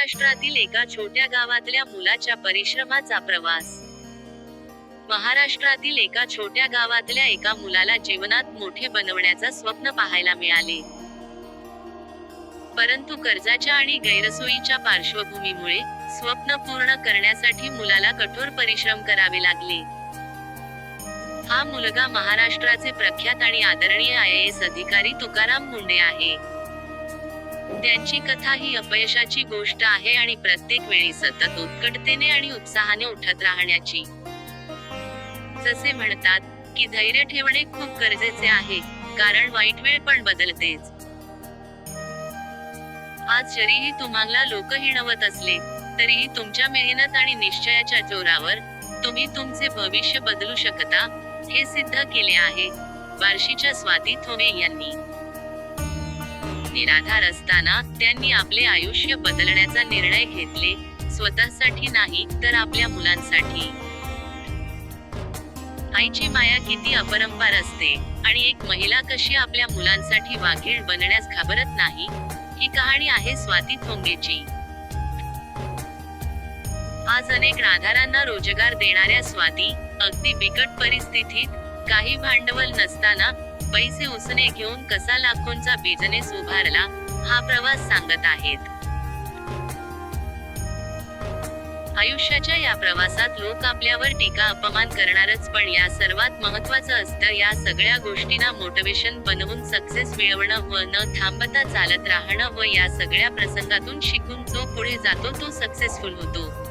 महाराष्ट्रातील एका छोट्या गावातल्या मुलाच्या परिश्रमाचा प्रवास. महाराष्ट्रातील एका छोट्या गावातल्या एका मुलाला जीवनात मोठे बनवण्याचा स्वप्न पाहायला मिळाले. परंतु कर्जाच्या आणि गैरसोयीच्या पार्श्वभूमीमुळे स्वप्न पूर्ण करण्यासाठी मुलाला कठोर परिश्रम करावे लागले. हा मुलगा महाराष्ट्राचे प्रख्यात आणि आदरणीय आय एस अधिकारी तुकाराम मुंडे आहे. त्यांची कथा ही अपयशाची गोष्ट आहे आणि प्रत्येक वेळी सतत उत्कटतेने आणि उत्साहाने उठत राहण्याची. जसे म्हणतात की धैर्य ठेवणे खूप गरजेचे आहे कारण वाईट वेळ पण बदलतेच. आज जरीही तुम्हाला लोक हिणवत असले तरीही तुमच्या मेहनत आणि निश्चयाच्या जोरावर तुम्ही तुमचे भविष्य बदलू शकता हे सिद्ध केले आहे बार्शीच्या स्वाती थोमे यांनी. निराधार असताना त्यांनी आपले आयुष्य बदलण्याचा निर्णय घेतले. स्वतःसाठी नाही तर आपल्या मुलांसाठी. आईची माया किती अपरंपार असते आणि एक महिला कशी आपल्या मुलांसाठी वाघीण बनण्यास घाबरत नाही ही कहाणी आहे स्वाती थोंगेची. आज अनेक राधारांना रोजगार देणाऱ्या स्वाती अगदी बिकट परिस्थितीत काही भांडवल नसताना पैसे उसने घेऊन कसा लाखोंचा बिझनेस उभारला हा प्रवास सांगत आहेत. आयुष्याच्या या प्रवासात लोक आपल्यावर टीका अपमान करणारच पण या सर्वात महत्वाचं असतं या सगळ्या गोष्टींना मोटिवेशन बनवून सक्सेस मिळवणं व न थांबता चालत राहणं व या सगळ्या प्रसंगातून शिकून जो पुढे जातो तो सक्सेसफुल होतो.